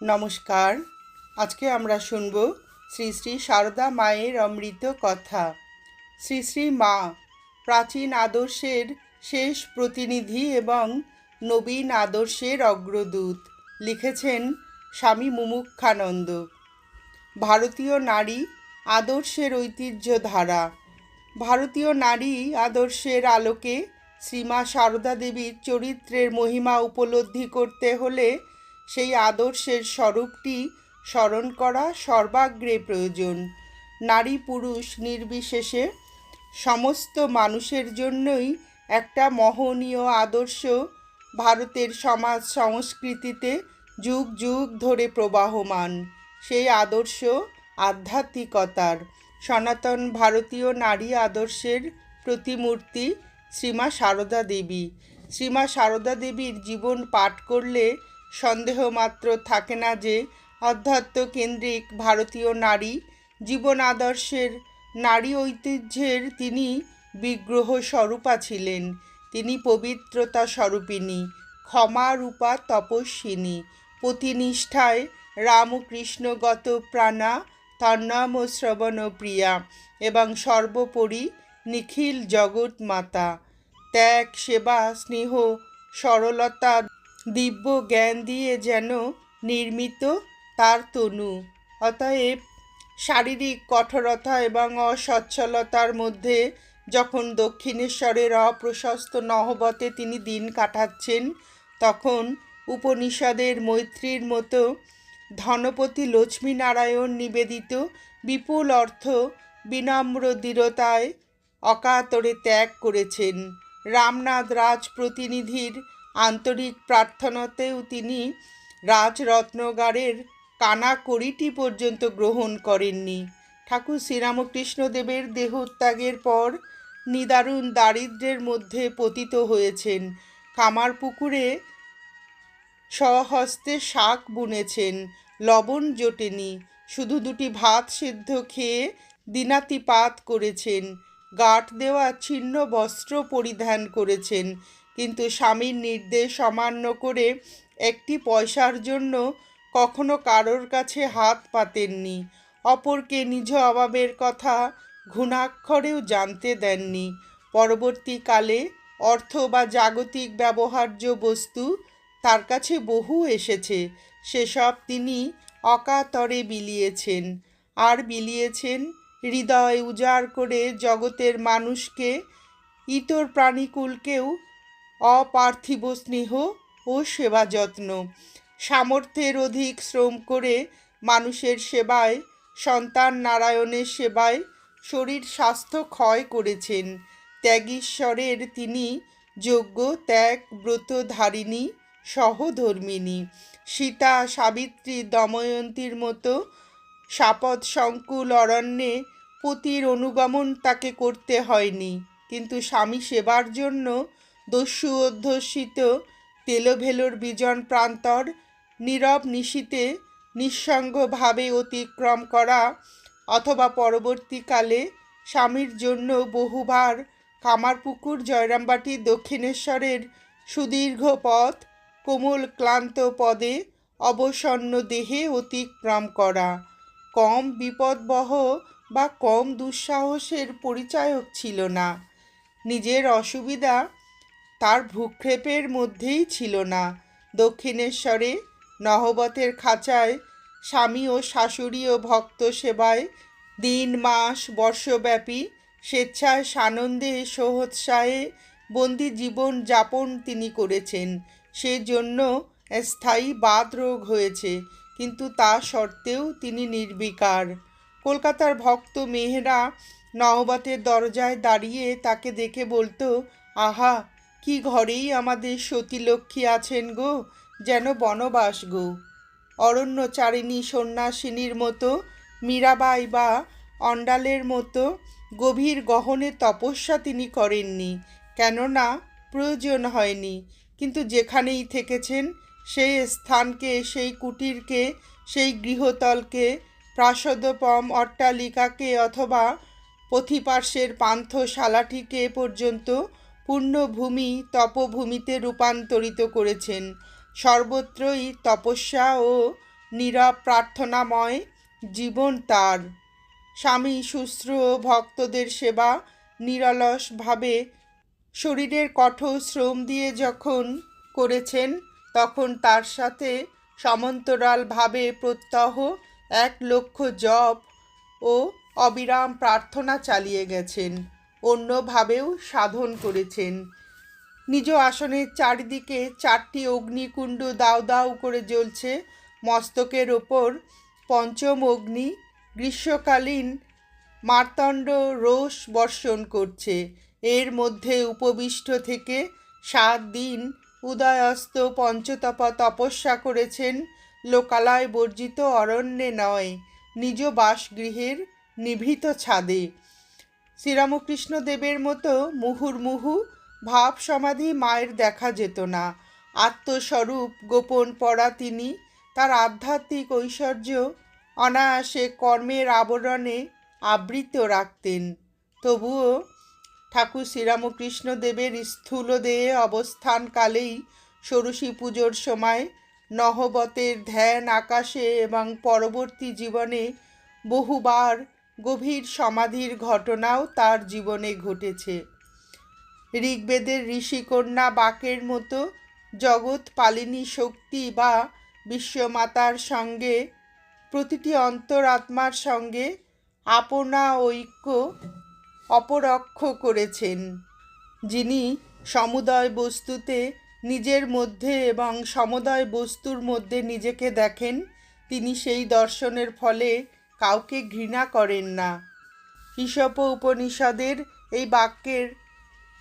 নমস্কার। আজকে আমরা শুনব শ্রী শ্রী সারদা মায়ের অমৃত কথা। শ্রী শ্রী মা, প্রাচীন আদর্শের শেষ প্রতিনিধি এবং নবীন আদর্শের অগ্রদূত, লিখেছেন স্বামী মুমুক্ষানন্দ। ভারতীয় নারী আদর্শের ঐতিহ্য ধারা ভারতীয় নারী আদর্শের আলোকে শ্রীমা সারদা দেবীর চরিত্রের মহিমা উপলব্ধি করতে হলে সেই আদর্শের স্বরূপটি স্মরণ করা সর্বাগ্রে প্রয়োজন। নারী পুরুষ নির্বিশেষে সমস্ত মানুষের জন্যই একটা মহনীয় আদর্শ ভারতের সমাজ সংস্কৃতিতে যুগ যুগ ধরে প্রবাহমান। সেই আদর্শ আধ্যাত্মিকতার সনাতন ভারতীয় নারী আদর্শের প্রতিমূর্তি শ্রীমা সারদা দেবী। শ্রীমা সারদা দেবীর জীবন পাঠ করলে সন্দেহ মাত্র থাকে না যে অধ্যাত্ম কেন্দ্রিক ভারতীয় নারী জীবন আদর্শের নারী ঐতিহ্যের তিনি বিগ্রহ স্বরূপা ছিলেন। তিনি পবিত্রতা স্বরূপিণী, ক্ষমা রূপা তপস্বিনী। প্রতিনিষ্ঠায় রামকৃষ্ণগত প্রাণা তন্নাম শ্রবণ প্রিয়া এবং সর্বোপরি নিখিল জগৎ মাতা ত্যাগ, সেবা, স্নেহ, সরলতা দিব্য জ্ঞান দিয়ে যেন নির্মিত তার তনু। অতএব শারীরিক কঠোরতা এবং অসচ্ছলতার মধ্যে যখন দক্ষিণেশ্বরের অপ্রশস্ত নহবতে তিনি দিন কাটাচ্ছেন, তখন উপনিষদের মৈত্রীর মতো ধনপতি লক্ষ্মীনারায়ণ নিবেদিত বিপুল অর্থ বিনম্র দৃঢ়তায় অকাতরে ত্যাগ করেছেন। রামনাথ রাজ প্রতিনিধির আন্তরিক প্রার্থনাতেও তিনি রাজরত্নগারের কানা কড়িটি পর্যন্ত গ্রহণ করেননি। ঠাকুর শ্রীরামকৃষ্ণদেবের দেহত্যাগের পর নিদারুণ দারিদ্র্যের মধ্যে পতিত হয়েছেন। কামার পুকুরে স্বহস্তে শাক বুনেছেন, লবণ জোটেনি, শুধু দুটি ভাত সিদ্ধ খেয়ে দিনাতিপাত করেছেন, গাঁট দেওয়া ছিন্ন বস্ত্র পরিধান করেছেন কিন্তু স্বামীর নির্দেশ অমান্য করে একটি পয়সার জন্য কখনো কারোর কাছে হাত পাতেননি। অপরকে নিজ অভাবের কথা ঘুণাক্ষরেও জানতে দেননি। পরবর্তীকালে অর্থ বা জাগতিক ব্যবহার্য বস্তু তার কাছে বহু এসেছে। সেসব তিনি অকাতরে বিলিয়েছেন। আর বিলিয়েছেন হৃদয় উজাড় করে জগতের মানুষকে, ইতর প্রাণীকুলকেও অপার্থিব স্নেহ ও সেবা যত্ন। সামর্থ্যের অধিক শ্রম করে মানুষের সেবায়, সন্তান নারায়ণের সেবায় শরীর স্বাস্থ্য ক্ষয় করেছেন। ত্যাগীশ্বরের তিনি যোগ্য ত্যাগ ব্রতধারিণী সহধর্মিনী সীতা সাবিত্রী দময়ন্তীর মতো সাপদ সংকুল অরণ্যে পতির অনুগমন তাকে করতে হয়নি। কিন্তু স্বামী সেবার জন্য দস্যু অধ্যুষিত তেলোভেলোর বিজন প্রান্তর নীরব নিশীতে নিঃসঙ্গভাবে অতিক্রম করা অথবা পরবর্তীকালে স্বামীর জন্য বহুবার কামারপুকুর জয়রামবাটি দক্ষিণেশ্বরের সুদীর্ঘ পথ কোমল ক্লান্ত পদে অবসন্ন দেহে অতিক্রম করা। কম বিপদবহ বা কম দুঃসাহসের পরিচায়ক ছিল না। নিজের অসুবিধা তার ভূক্ষেপের মধ্যেই ছিল না। দক্ষিণেশ্বরে নহবতের খাঁচায় স্বামী ও শাশুড়ি ও ভক্ত সেবায় দিন, মাস, বর্ষব্যাপী স্বেচ্ছায় সানন্দে সোহৎসাহে বন্দি জীবন যাপন তিনি করেছেন। সেজন্য স্থায়ী বাদ রোগ হয়েছে, কিন্তু তা সত্ত্বেও তিনি নির্বিকার। কলকাতার ভক্ত মেহরা নহবতের দরজায় দাঁড়িয়ে তাকে দেখে বলতো, আহা কি ঘরেই আমাদের সতীলক্ষ্মী আছেন গো, যেন বনবাস গো? অরণ্যচারিণী সন্ন্যাসিনীর মতো, মীরাবাই বা অন্ডালের মতো গভীর গহনে তপস্যা তিনি করেননি, কেননা প্রয়োজন হয়নি। কিন্তু যেখানেই থেকেছেন, সেই স্থানকে, সেই কুটিরকে, সেই গৃহতলকে, প্রাসদপম অট্টালিকাকে অথবা পথিপার্শ্বের পান্থশালাটিকে পর্যন্ত পূর্ণভূমি তপভূমিতে রূপান্তরিত করেছেন। সর্বত্রই তপস্যা ও নীরব প্রার্থনাময় জীবন তার। স্বামী, শুশ্রূ ভক্তদের সেবা নিরলসভাবে শরীরের কঠোর শ্রম দিয়ে যখন করেছেন, তখন তার সাথে সমান্তরালভাবে প্রত্যহ এক লক্ষ জপ ও অবিরাম প্রার্থনা চালিয়ে গেছেন। অন্যভাবেও সাধন করেছেন। নিজ আসনের চারিদিকে চারটি অগ্নিকুণ্ড দাউ দাউ করে জ্বলছে। মস্তকের ওপর পঞ্চম অগ্নি, গ্রীষ্মকালীন মার্তণ্ড রোষ বর্ষণ করছে। এর মধ্যে উপবিষ্ট থেকে সাত দিন উদয়স্ত পঞ্চতপা তপস্যা করেছেন। লোকালয় বর্জিত অরণ্যে নয়, নিজ বাসগৃহের নিভৃত ছাদে। শ্রীরামকৃষ্ণ দেবের মতো মুহুর্মুহু ভাব সমাধি মায়ের দেখা যেত না। আত্মস্বরূপ গোপন পড়া তিনি, তার আধ্যাত্মিক ঐশ্বর্য অনায়াসে কর্মের আবরণে আবৃত রাখতেন। তবুও ঠাকুর শ্রীরামকৃষ্ণ দেবের স্থূল দেহে অবস্থানকালেই ষোড়শী পুজোর সময় নহবতের ধ্যান আকাশে এবং পরবর্তী জীবনে বহুবার গভীর সমাধির ঘটনাও তার জীবনে ঘটেছে। ঋগ্বেদের ঋষিকন্যা বাকের মতো জগৎ পালিনী শক্তি বা বিশ্বমাতার সঙ্গে, প্রতিটি অন্তরাত্মার সঙ্গে আপনা ঐক্য অপরক্ষ করেছেন, যিনি সমুদয় বস্তুতে নিজের মধ্যে এবং সমুদয় বস্তুর মধ্যে নিজেকে দেখেন, তিনি সেই দর্শনের ফলে কাউকে ঘৃণা করেন না। ঈশপ উপনিষদের এই বাক্যের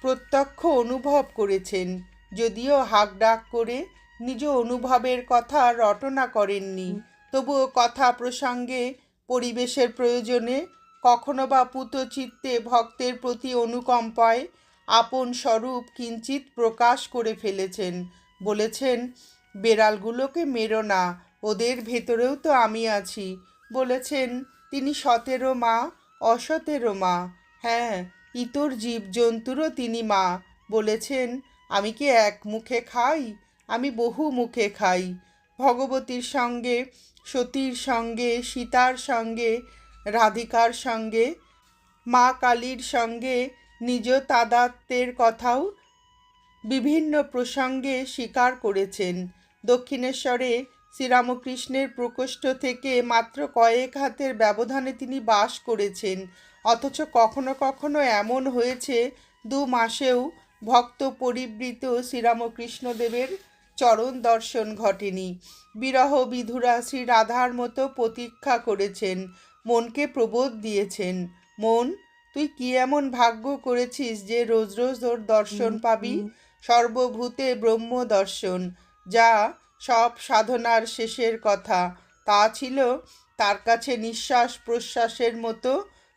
প্রত্যক্ষ অনুভব করেছেন, যদিও হাক ডাক করে নিজ অনুভবের কথা রটনা করেননি। তবুও কথা প্রসঙ্গে পরিবেশের প্রয়োজনে কখনো বা পুতচিত্তে ভক্তের প্রতি অনুকম্পায় আপন স্বরূপ কিঞ্চিত প্রকাশ করে ফেলেছেন। বলেছেন, বেড়ালগুলোকে মেরো না, ওদের ভেতরেও তো আমি আছি। বলেছেন, তিনি সতেরো মা, অসতেরো মা। হ্যাঁ ইতর জীবজন্তুরও তিনি মা। বলেছেন, আমি কি এক মুখে খাই? আমি বহু মুখে খাই। ভগবতীর সঙ্গে, সতীর সঙ্গে, সীতার সঙ্গে, রাধিকার সঙ্গে, মা কালীর সঙ্গে, নিজ তাদাত্মের কথাও বিভিন্ন প্রসঙ্গে স্বীকার করেছেন। দক্ষিণেশ্বরে শ্রীরামকৃষ্ণের প্রকোষ্ঠ থেকে মাত্র কয়েক হাতের ব্যবধানে তিনি বাস করেছেন। অথচ কখনো কখনো এমন হয়েছে দু মাসেও ভক্ত পরিবৃত শ্রীরামকৃষ্ণদেবের চরণ দর্শন ঘটেনি। বিরহ বিধুরা শ্রী রাধার মতো প্রতীক্ষা করেছেন মনকে প্রবোধ দিয়েছেন। মন তুই কি এমন ভাগ্য করেছিস যে রোজ রোজ ওর দর্শন পাবি? সর্বভূতে ব্রহ্ম দর্শন যা সব সাধনার শেষের কথা। তা ছিল তার কাছে নিঃশ্বাস প্রশ্বাসের মতো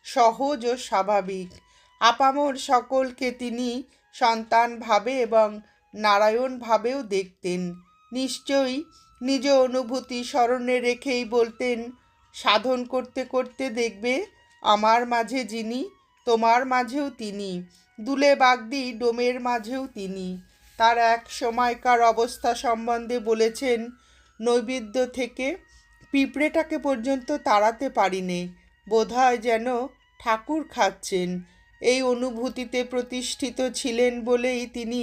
সহজ ও স্বাভাবিক। আপামর সকলকে তিনি সন্তান ভাবে এবং নারায়ণ ভাবেও দেখতেন। নিশ্চয়ই নিজ অনুভূতি স্মরণে রেখেই বলতেন, সাধন করতে করতে দেখবে আমার মাঝে যিনি, তোমার মাঝেও তিনি। দুলে বাগদি, ডোমের মাঝেও তিনি। তার এক সময়কার অবস্থা সম্বন্ধে বলেছেন, নৈবেদ্য থেকে পিঁপড়েটাকে পর্যন্ত তাড়াতে পারিনে, বোধহয় যেন ঠাকুর খাচ্ছেন। এই অনুভূতিতে প্রতিষ্ঠিত ছিলেন বলেই তিনি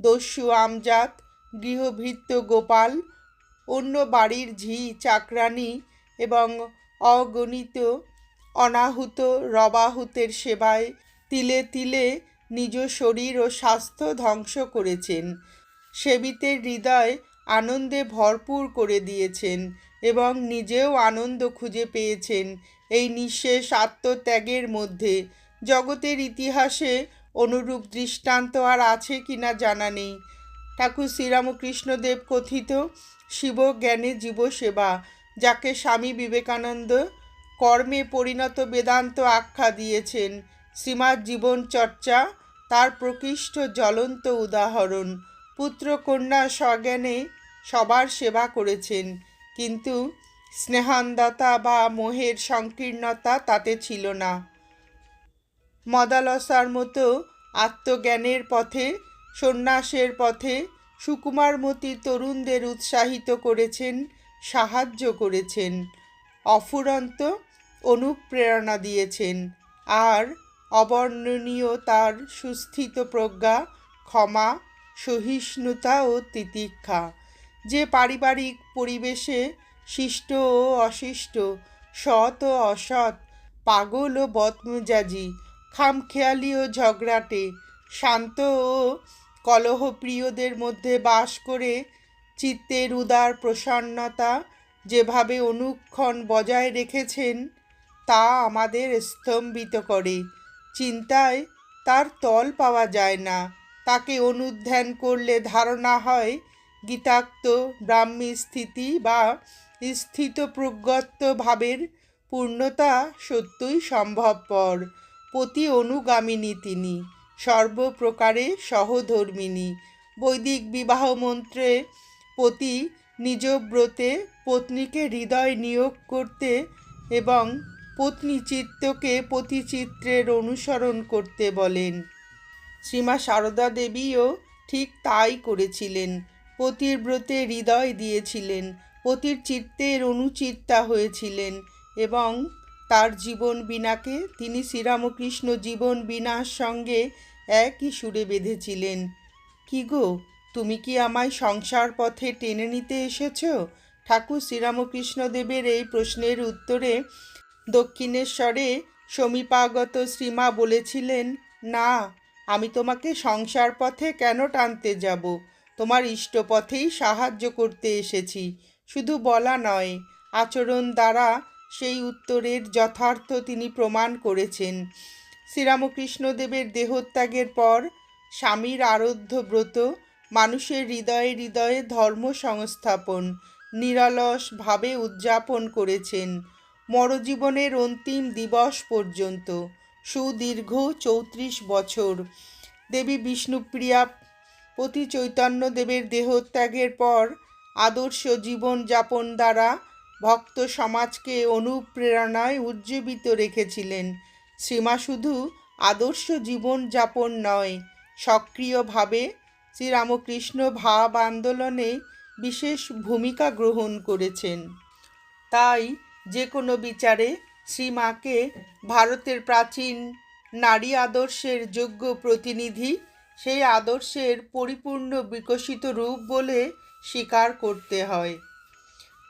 দস্যু আমজাত গৃহভৃত্য গোপাল, অন্য বাড়ির ঝি চাকরানি এবং অগণিত অনাহুত রবাহুতের সেবায় তিলে তিলে নিজ শরীর ও স্বাস্থ্য ধ্বংস করেছেন। সেবিতের হৃদয় আনন্দে ভরপুর করে দিয়েছেন এবং নিজেও আনন্দ খুঁজে পেয়েছেন এই নিঃশেষ আত্মত্যাগের মধ্যে। জগতের ইতিহাসে অনুরূপ দৃষ্টান্ত আর আছে কিনা জানা নেই। ঠাকুর শ্রীরামকৃষ্ণদেব কথিত শিব জ্ঞানে জীবসেবা যাকে স্বামী বিবেকানন্দ কর্মে পরিণত বেদান্ত আখ্যা দিয়েছেন। শ্রীমার জীবন চর্চা তার প্রকৃষ্ট জ্বলন্ত উদাহরণ। পুত্র কন্যা স্বজ্ঞানে সবার সেবা করেছেন, কিন্তু স্নেহান্দতা বা মোহের সংকীর্ণতা তাতে ছিল না। মদালসার মতো আত্মজ্ঞানের পথে, সন্ন্যাসের পথে সুকুমারমতি তরুণদের উৎসাহিত করেছেন, সাহায্য করেছেন, অফুরন্ত অনুপ্রেরণা দিয়েছেন। আর অবর্ণনীয় তার সুস্থিত প্রজ্ঞা, ক্ষমা, সহিষ্ণুতা ও তিতিক্ষা। যে পারিবারিক পরিবেশে শিষ্ট ও অশিষ্ট, সৎ ও অসৎ, পাগল ও বদমেজাজি, খামখেয়ালি ও ঝগড়াটে, শান্ত ও কলহপ্রিয়দের মধ্যে বাস করে চিত্তের উদার প্রসন্নতা যেভাবে অনুক্ষণ বজায় রেখেছেন, তা আমাদের স্তম্ভিত করে। চিন্তায় তার তল পাওয়া যায় না। তাকে অনুধ্যান করলে ধারণা হয়, গীতাক্ত ব্রাহ্মী স্থিতি বা স্থিত ভাবের পূর্ণতা সত্যই সম্ভবপর। পতি অনুগামিনী তিনি, সর্বপ্রকারে সহধর্মিনী। বৈদিক বিবাহ মন্ত্রে পতি নিজ ব্রতে পত্নীকে হৃদয় নিয়োগ করতে এবং পত্নী চিত্তকে পতিচিত্রের অনুসরণ করতে বলেন। শ্রীমা সারদা দেবীও ঠিক তাই করেছিলেন। পতির ব্রতে হৃদয় দিয়েছিলেন, পতির চিত্তের অনুচিত্তা হয়েছিলেন এবং তার জীবন বিনাকে তিনি শ্রীরামকৃষ্ণ জীবন বিনার সঙ্গে একই সুরে বেঁধেছিলেন। কি গো, তুমি কি আমায় সংসার পথে টেনে নিতে এসেছ? ঠাকুর শ্রীরামকৃষ্ণদেবের এই প্রশ্নের উত্তরে দক্ষিণেশ্বরে সমীপাগত শ্রীমা বলেছিলেন, না, আমি তোমাকে সংসার পথে কেন টানতে যাব? তোমার ইষ্টপথেই সাহায্য করতে এসেছি। শুধু বলা নয়, আচরণ দ্বারা সেই উত্তরের যথার্থ তিনি প্রমাণ করেছেন। শ্রীরামকৃষ্ণদেবের দেহত্যাগের পর স্বামীর আরাধ্য ব্রত, মানুষের হৃদয়ে হৃদয়ে ধর্ম সংস্থাপন নিরলসভাবে উদযাপন করেছেন। মরজীবনের অন্তিম দিবস পর্যন্ত। সুদীর্ঘ চৌত্রিশ বছর। দেবী বিষ্ণুপ্রিয়া পতি চৈতন্যদেবের দেহত্যাগের পর আদর্শ জীবনযাপন দ্বারা ভক্ত সমাজকে অনুপ্রেরণায় উজ্জীবিত রেখেছিলেন। শ্রীমা শুধু আদর্শ জীবনযাপন নয়, সক্রিয়ভাবে শ্রীরামকৃষ্ণ ভাব আন্দোলনে বিশেষ ভূমিকা গ্রহণ করেছেন। তাই যে কোনো বিচারে শ্রীমাকে ভারতের প্রাচীন নারী আদর্শের যোগ্য প্রতিনিধি, সেই আদর্শের পরিপূর্ণ বিকশিত রূপ বলে স্বীকার করতে হয়।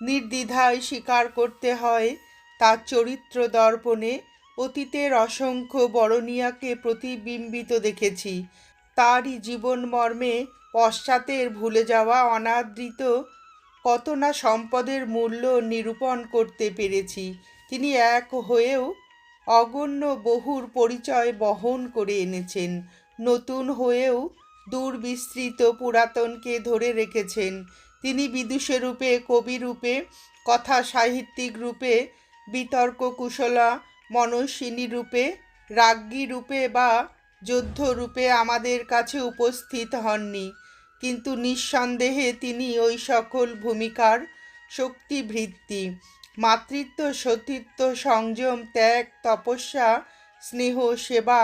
নির্দ্বিধায় স্বীকার করতে হয় তার চরিত্র দর্পণে অতীতের অসংখ্য বরণিয়াকে প্রতিবিম্বিত দেখেছি। তারই জীবন মর্মে পশ্চাতের ভুলে যাওয়া অনাদৃত কত না সম্পদের মূল্য নিরূপণ করতে পেরেছি। তিনি এক হয়েও অগণ্য বহুর পরিচয় বহন করে এনেছেন। নতুন হয়েও দূর বিস্তৃত পুরাতনকে ধরে রেখেছেন। তিনি বিদুষে রূপে কবি রূপে কথা সাহিত্যিক রূপে বিতর্ক কুশলা মনস্বিনী রূপে রাজ্ঞী রূপে বা যোদ্ধ রূপে আমাদের কাছে উপস্থিত হননি। কিন্তু নিঃসন্দেহে তিনি ওই সকল ভূমিকার শক্তিবৃত্তি, মাতৃত্ব, সতীত্ব, সংযম, ত্যাগ, তপস্যা, স্নেহ, সেবা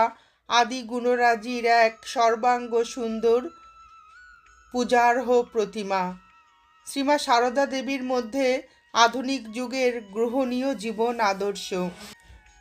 আদি গুণরাজির এক সর্বাঙ্গ সুন্দর পূজার্হ প্রতিমা। শ্রীমা সারদা দেবীর মধ্যে আধুনিক যুগের গ্রহণীয় জীবন আদর্শ।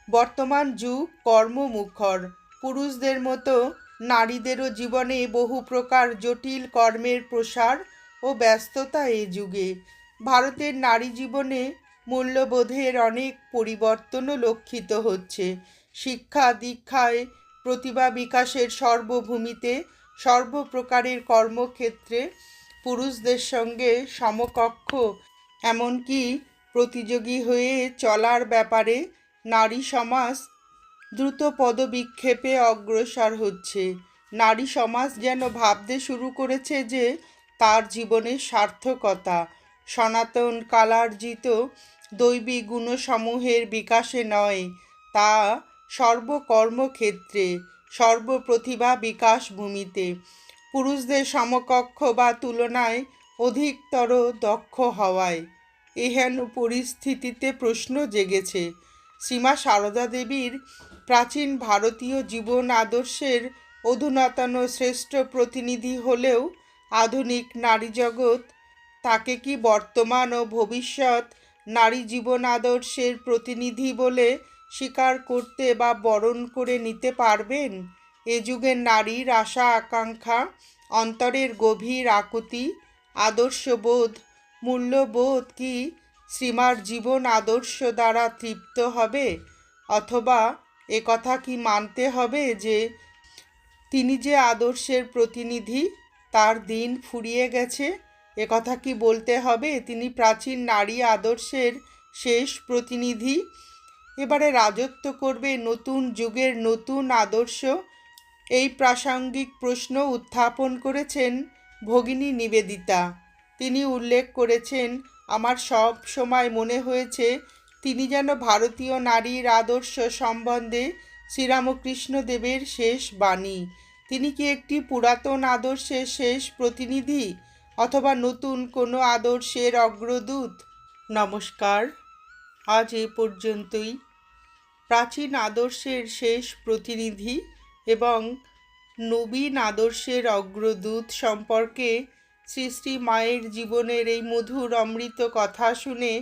বর্তমান যুগ কর্মমুখর। পুরুষদের মতো নারীদেরও জীবনে বহু প্রকার জটিল কর্মের প্রসার ও ব্যস্ততা এ যুগে। ভারতের নারী জীবনে মূল্যবোধের অনেক পরিবর্তনও লক্ষিত হচ্ছে। শিক্ষা দীক্ষায় প্রতিভা বিকাশের সর্বভূমিতে সর্বপ্রকারের কর্মক্ষেত্রে পুরুষদের সঙ্গে সমকক্ষ, এমনকি প্রতিযোগী হয়ে চলার ব্যাপারে নারী সমাজ দ্রুত পদবিক্ষেপে অগ্রসর হচ্ছে। নারী সমাজ যেন ভাবতে শুরু করেছে যে, তার জীবনের সার্থকতা। সনাতন কালার্জিত দৈবিক গুণসমূহের বিকাশে নয়, তা সর্বকর্মক্ষেত্রে, সর্বপ্রতিভা বিকাশ ভূমিতে। পুরুষদের সমকক্ষ বা তুলনায় অধিকতর দক্ষ হওয়ায় এহেন পরিস্থিতিতে প্রশ্ন জেগেছে। শ্রীমা সারদা দেবীর প্রাচীন ভারতীয় জীবন আদর্শের অধুনাতন শ্রেষ্ঠ প্রতিনিধি হলেও আধুনিক নারী জগৎ তাকে কি বর্তমান ও ভবিষ্যৎ নারী জীবন আদর্শের প্রতিনিধি বলে স্বীকার করতে বা বরণ করে নিতে পারবেন? এ যুগের নারীর আশা, আকাঙ্ক্ষা, অন্তরের গভীর আকুতি, আদর্শবোধ, মূল্যবোধ কি শ্রীমার জীবন আদর্শ দ্বারা তৃপ্ত হবে? অথবা একথা কি মানতে হবে যে তিনি যে আদর্শের প্রতিনিধি, তার দিন ফুরিয়ে গেছে? এ কথা কি বলতে হবে? তিনি প্রাচীন নারী আদর্শের শেষ প্রতিনিধি। এবারে রাজত্ব করবে নতুন যুগের নতুন আদর্শ। এই প্রাসঙ্গিক প্রশ্ন উত্থাপন করেছেন ভগিনী নিবেদিতা। তিনি উল্লেখ করেছেন, আমার সব সময় মনে হয়েছে তিনি যেন ভারতীয় নারীর আদর্শ সম্বন্ধে শ্রীরামকৃষ্ণ দেবের শেষ বাণী। তিনি কি একটি পুরাতন আদর্শের শেষ প্রতিনিধি অথবা নতুন কোনো আদর্শের অগ্রদূত? নমস্কার। আজ এ পর্যন্তই। প্রাচীন আদর্শের শেষ প্রতিনিধি এবং নবীন আদর্শের অগ্রদূত সম্পর্কে শ্রী শ্রী মায়ের জীবনের এই মধুর অমৃত কথা শুনে